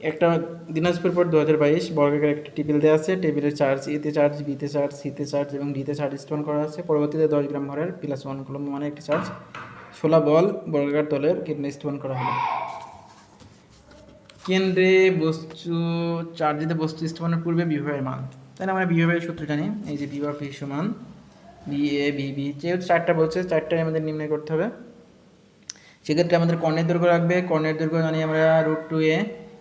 একটা দিনাজপুর পর দু হাজার বাইশ, বর্গাকার একটা টেবিল দেওয়া আছে। টেবিলের চার্জ এতে চার্জ বিতে চার্জ সিতে চার্জ এবং ডিতে চার্জ স্টোন করা আছে। পরবর্তীতে দশ গ্রাম ভরের প্লাস ওয়ান কলম মানে একটি চার্জ। ষোলা বল, বর্গাকার তলের কেন্দ্রে স্টোন করা হলো। কেন্দ্রে বস্তু চার্জিতে বস্তু স্থাপনের পূর্বে বিভবের মান। তাই না আমরা বিভবের সূত্র জানি। এই যে বিভব ভি সমান বি এ বি বি যেহেতু চারটা বলছে, চারটাই আমাদের নির্ণয় করতে হবে। সেক্ষেত্রে আমাদের কর্ণের দৈর্ঘ্য রাখবে। কর্ণের দৈর্ঘ্য জানি আমরা রুট টু এ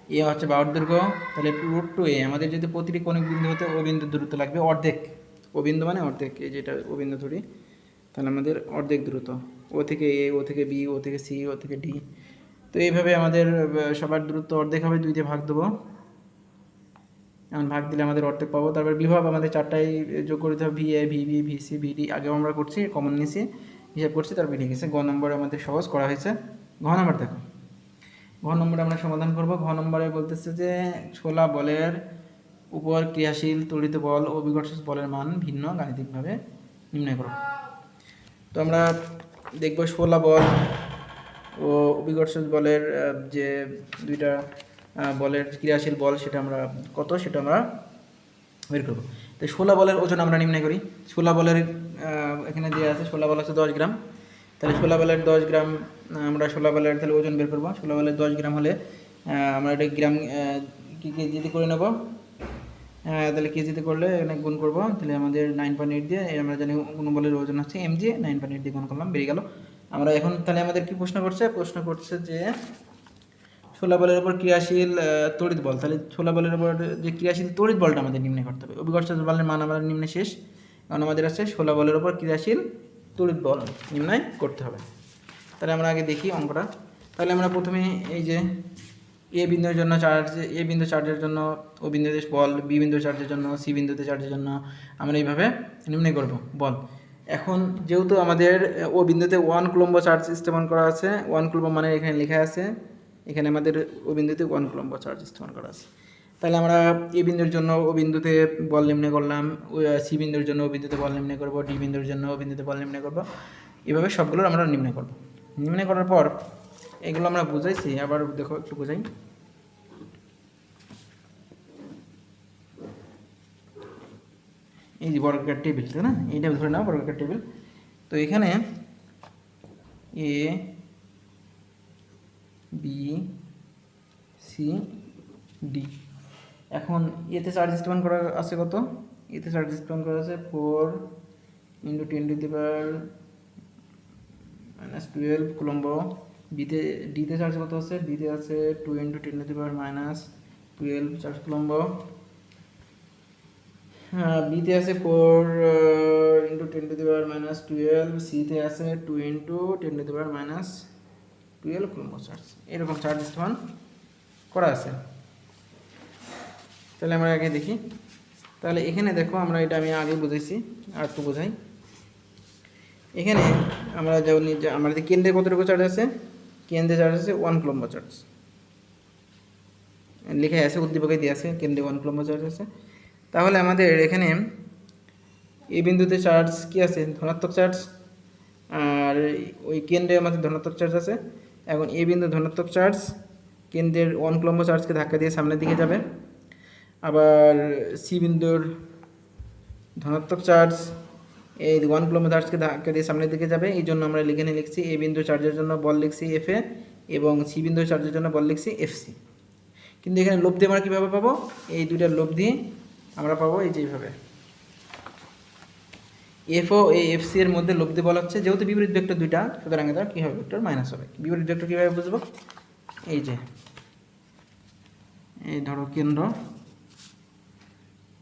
এ হচ্ছে বাহুর দৈর্ঘ্য তাহলে রুট টু এ আমাদের যদি প্রতিটি কোণিক বিন্দু হতে ও বিন্দু দূরত্ব লাগবে অর্ধেক। ও মানে অর্ধেক, এই যেটা ও বিন্দু ধরি, তাহলে আমাদের অর্ধেক দূরত্ব। ও থেকে এ ও থেকে বি ও থেকে সি ও থেকে ডি তো এইভাবে আমাদের সবার দূরত্ব অর্ধেক হবে, দুই দিয়ে ভাগ দেবো। এমন ভাগ দিলে আমাদের অর্ধেক পাবো। তারপর বিভব আমাদের চারটাই যোগ করতে হবে V A V B V C V D আগেও আমরা করছি কমন নিয়েছি, হিসাব করছি, তারপর গেছে গ নম্বরে আমাদের সহজ করা হয়েছে। ঘ নম্বর দেখো। ঘ নম্বরে আমরা সমাধান করব। ঘ নম্বরে বলতেছে যে, ছোলা বলের উপর ক্রিয়াশীল তড়িৎ বল ও বিকর্ষজ বলের মান ভিন্ন গাণিতিকভাবে নির্ণয় করো। তো আমরা দেখব ষোলা বল ও অভিকর্ষজ বলের যে দুইটা বলের ক্রিয়াশীল বল সেটা আমরা কত সেটা আমরা বের করব। তো ষোলা বলের ওজন আমরা নির্ণয় করি। ষোলা বলের এখানে দেওয়া আছে ষোলা বল হচ্ছে দশ গ্রাম। তাহলে ষোলা বলের দশ গ্রাম আমরা ষোলা বলের তাহলে ওজন বের করব। ষোলা বলের দশ গ্রাম হলে আমরা এটা গ্রাম কি কেজিতে করে নেব? তাহলে কেজিতে করলে এখানে গুণ করব। তাহলে আমাদের নাইন পয়েন্ট এইট দিয়ে, আমরা জানি কোনো বলের ওজন হচ্ছে M G nine point eight দিয়ে গুণ করলাম বেরিয়ে গেল। আমরা এখন তাহলে আমাদের কি প্রশ্ন করছে? প্রশ্ন করছে যে ছোলা বলের উপর ক্রিয়াশীল তড়িৎ বল। তাহলে ছোলা বলের উপর যে ক্রিয়াশীল তড়িৎ বলটা আমাদের নিম্নে করতে হবে। অভিকর্ষ বলের মান আমাদের নিম্নে শেষ। কারণ আমাদের আছে ছোলা বলের উপর ক্রিয়াশীল তড়িৎ বল, নির্ণয় করতে হবে। তাহলে আমরা আগে দেখি অঙ্কটা। তাহলে আমরা প্রথমে এই যে এ বিন্দুর জন্য চার্জ এ বিন্দু চার্জের জন্য, ও বিন্দুতে বল, বি বিন্দু চার্জের জন্য, সি বিন্দুতে চার্জের জন্য আমরা এইভাবে নির্ণয় করব, বল। এখন যেহেতু আমাদের, ও বিন্দুতে ওয়ান কুলম্ব চার্জ স্থাপন করা আছে ওয়ান কুলম্ব মানে এখানে লেখা আছে, এখানে আমাদের ও বিন্দুতে ওয়ান কুলম্ব চার্জ স্থাপন করা আছে। তাহলে আমরা এ বিন্দুর জন্য ও বিন্দুতে বল নির্ণয় করলাম সি বিন্দুর জন্য ও বিন্দুতে বল নির্ণয় করব, ডি বিন্দুর জন্য ও বিন্দুতে বল নির্ণয় করব। এভাবে সবগুলোর আমরা নির্ণয় করব। নির্ণয় করার পর এগুলো আমরা বুঝাইছি, আবার দেখো একটু বুঝাই। এই যে বর্গাকার টেবিল, তাই না? এইটা ধরে নাও, বর্গাকার টেবিল। তো এখানে এ, বি, সি, ডি এখন এতে চার্জ স্থাপন করা আছে কত? এতে চার্জ স্থাপন করা আছে four into ten to the power minus twelve coulomb বিতে ডিতে চার্জ কত আছে? বিতে আছে two into ten to the power minus twelve charge coulomb বিতে আছে four into ten to the power minus twelve সিতে আছে two into ten to the power minus twelve coulomb charge এরকম চার্জ স্থাপন করা আছে। তাহলে আমরা আগে দেখি। তাহলে এখানে দেখো আমরা এটা আমি আগে বুঝেছি আর একটু বোঝাই। এখানে আমরা যেমন আমাদের কেন্দ্রে কতটুকু চার্জ আছে? কেন্দ্রে চার্জ আছে ওয়ান কুলম্ব চার্জ লেখা আছে, উদ্দীপকে দিয়ে আছে, কেন্দ্রে ওয়ান কুলম্ব চার্জ আছে। তাহলে আমাদের এখানে এই বিন্দুতে চার্জ কি আছে? ধনাত্মক চার্জ আর ওই কেন্দ্রে আমাদের ধনাত্মক চার্জ আছে। এখন এই বিন্দু ধনাত্মক চার্জ কেন্দ্রের ওয়ান কুলম্ব চার্জকে ধাক্কা দিয়ে সামনের দিকে যাবে। আবার সি বিন্দুর ধনাত্মক চার্জ এই ওয়ান কুলম্ব চার্জকে দিয়ে সামনের দিকে যাবে, এই জন্য আমরা লিখে নিয়ে লিখছি এ বিন্দু চার্জের জন্য বল লিখছি এফ এ এবং সি বিন্দু চার্জের জন্য বল লিখছি এফ সি কিন্তু এখানে লোভ দিয়ে আমরা কীভাবে পাবো? এই দুইটার দিয়ে আমরা পাবো এই যে এইভাবে। এফ ও এই এফ সি এর মধ্যে লোভ লব্ধি বলা হচ্ছে, যেহেতু বিপরীত ভেক্টর দুইটা, সুতরাং এটা কী হবে ভেক্টর মাইনাস হবে? বিপরীত ভেক্টর কীভাবে বুঝব? এই যে, এই ধরো কেন্দ্র।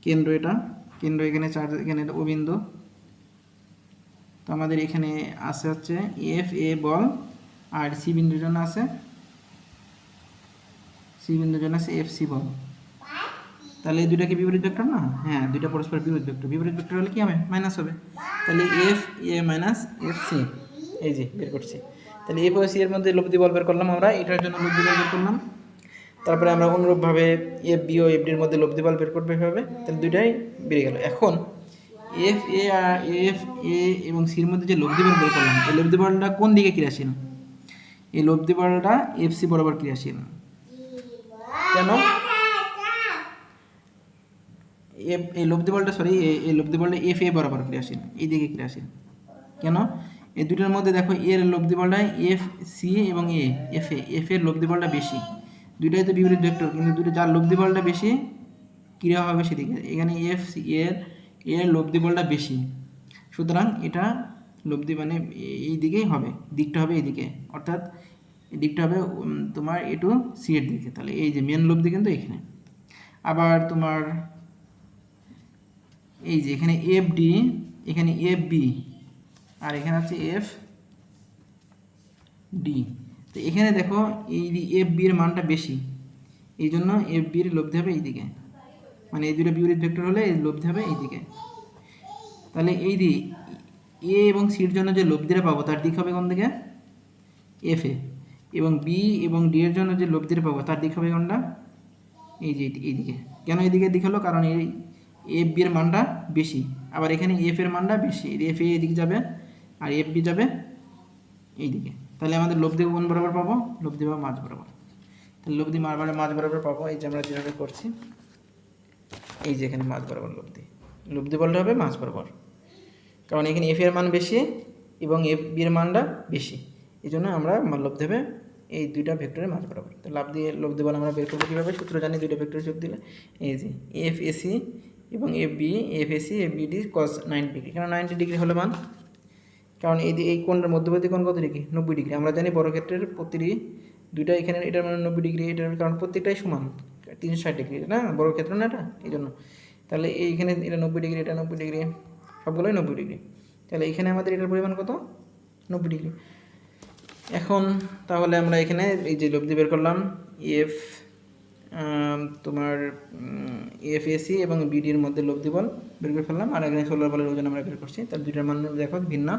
কেন্দ্র এটা। কেন্দ্র এখানে চার্জ এখানে ও বিন্দু তো আমাদের এখানে আছে হচ্ছে এফ এ বল, আর সি বিন্দুর জন্য আছে সি বিন্দুর জন্য আছে এফ সি বল। তাহলে এই দুইটা কি বিপরীত ভেক্টর না? হ্যাঁ দুইটা পরস্পর বিপরীত ভেক্টর। বিপরীত ভেক্টর হলে কি হবে? মাইনাস হবে। তাহলে F A minus F C এই যে, বের করছি। তাহলে এফ ও সি এর মধ্যে লব্ধি বল বের করলাম আমরা। এটার জন্য লব্ধি বল বের করলাম। তারপরে আমরা অনুরূপভাবে এফ বি ও এফ ডির মধ্যে লব্ধি বল বের করবে এভাবে। তাহলে দুইটাই বেড়ে গেল। এখন এফ এ আর এফ এ এবং সির মধ্যে যে লব্ধি বল বের করলাম, এই লব্ধি বলটা কোন দিকে ক্রিয়াশীল? এই লব্ধি বলটা এফ সি বরাবর ক্রিয়াশীল। কেন? এফ এই লব্ধি বলটা সরি এই লব্ধি বলটা এফ এ বরাবর ক্রিয়াশীল, এই দিকে ক্রিয়াশীল। কেন? এই দুটোর মধ্যে দেখো এর লব্ধি বলটা এফ সি এবং এ এফ এ এফ এর লব্ধি বলটা বেশি। দুইটাই তো বিপরীত ভেক্টর কিন্তু দুটো যার লব্ধি বলটা বেশি ক্রিয়া হবে সেদিকে এখানে এফ সি এর এর লব্ধি বলটা বেশি। সুতরাং এটা লব্ধি মানে এই দিকেই হবে, দিকটা হবে এইদিকে। অর্থাৎ দিকটা হবে তোমার এ টু সি এর দিকে। তাহলে এই যে মেন লব্ধি কিন্তু এখানে। আবার তোমার এই যে এখানে এফ ডি এখানে এফ বি আর এখানে হচ্ছে এফ ডি তো এখানে দেখো এই এফ বি এর মানটা বেশি। এই জন্য এফ বির লব্ধি হবে এইদিকে। মানে এই দুটো বিপরীত ভেক্টর হলে এই লব্ধি হবে এইদিকে। তাহলে এই দি এ এবং সির জন্য যে লব্ধিটা পাবো, তার দিক হবে কোন দিকে? এফ এ এবং বি এবং ডি এর জন্য যে লব্ধিটা পাবো, তার দিক হবে কোনটা? এই যে এইদিকে। কেন এইদিকে দিক হলো? কারণ এই এফ বি এর মানটা বেশি। আবার এখানে এফ এর মানটা বেশি। এফ এ এদিকে যাবে, আর এফ বি যাবে এইদিকে। তাহলে আমাদের লোভ লব্ধি কোন বরাবর পাবো? লব্ধি বা মাঝ বরাবর। তাহলে লব্ধি মার মানে মাঝ বরাবর পাবো, এই যে আমরা যেভাবে করছি, এই যে এখানে মাছ বরাবর লব্ধি লব্ধি বলতে হবে মাঝ বরাবর। কারণ এখানে এফ এর মান বেশি এবং এফ বি এর মানটা বেশি। এই জন্য আমরা লব্ধি হবে এই দুইটা ভেক্টরের মাছ বরাবর। তো লাভ দিয়ে লব্ধি বল আমরা বের করব কীভাবে? সূত্র জানি দুইটা ভেক্টর যোগ দিলে। এই যে এফ এসি এবং F B F AC F BD cos ninety degree কারণ নাইনটি ডিগ্রি হলে মান? কারণ এই এই কোণের মধ্যবর্তী কোণ কত ডিগ্রি? নব্বই ডিগ্রি। আমরা জানি বর্গক্ষেত্রের প্রতিটি দুইটা এখানে এটার মানে নব্বই ডিগ্রি, এটার কারণ প্রত্যেকটাই সমান, তিনশো ষাট ডিগ্রি, না? বর্গক্ষেত্র না এটা? এই জন্য। তাহলে এইখানে এটা নব্বই ডিগ্রি, এটা নব্বই ডিগ্রি, সবগুলোই নব্বই ডিগ্রি। তাহলে এখানে আমাদের এটার পরিমাণ কত? নব্বই ডিগ্রি। এখন তাহলে আমরা এখানে এই যে লব্ধি বের করলাম এফ তোমার এফ এসি এবং বিডির মধ্যে লব্ধি বল বের করে ফেললাম। আর এখানে সোলার বলের ওজন আমরা বের করছি। তার দুইটার মান দেখো, ভিন্ন।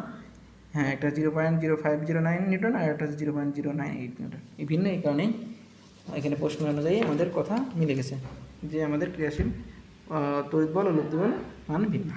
হ্যাঁ একটা zero point zero five zero nine newton আর একটা zero point zero nine eight newton. এই ভিন্ন এই কারণেই এখানে প্রশ্ন অনুযায়ী আমাদের কথা মিলে গেছে যে আমাদের ক্রিয়াশীল তৈরি বল ও লব্ধ বল মান ভিন্ন।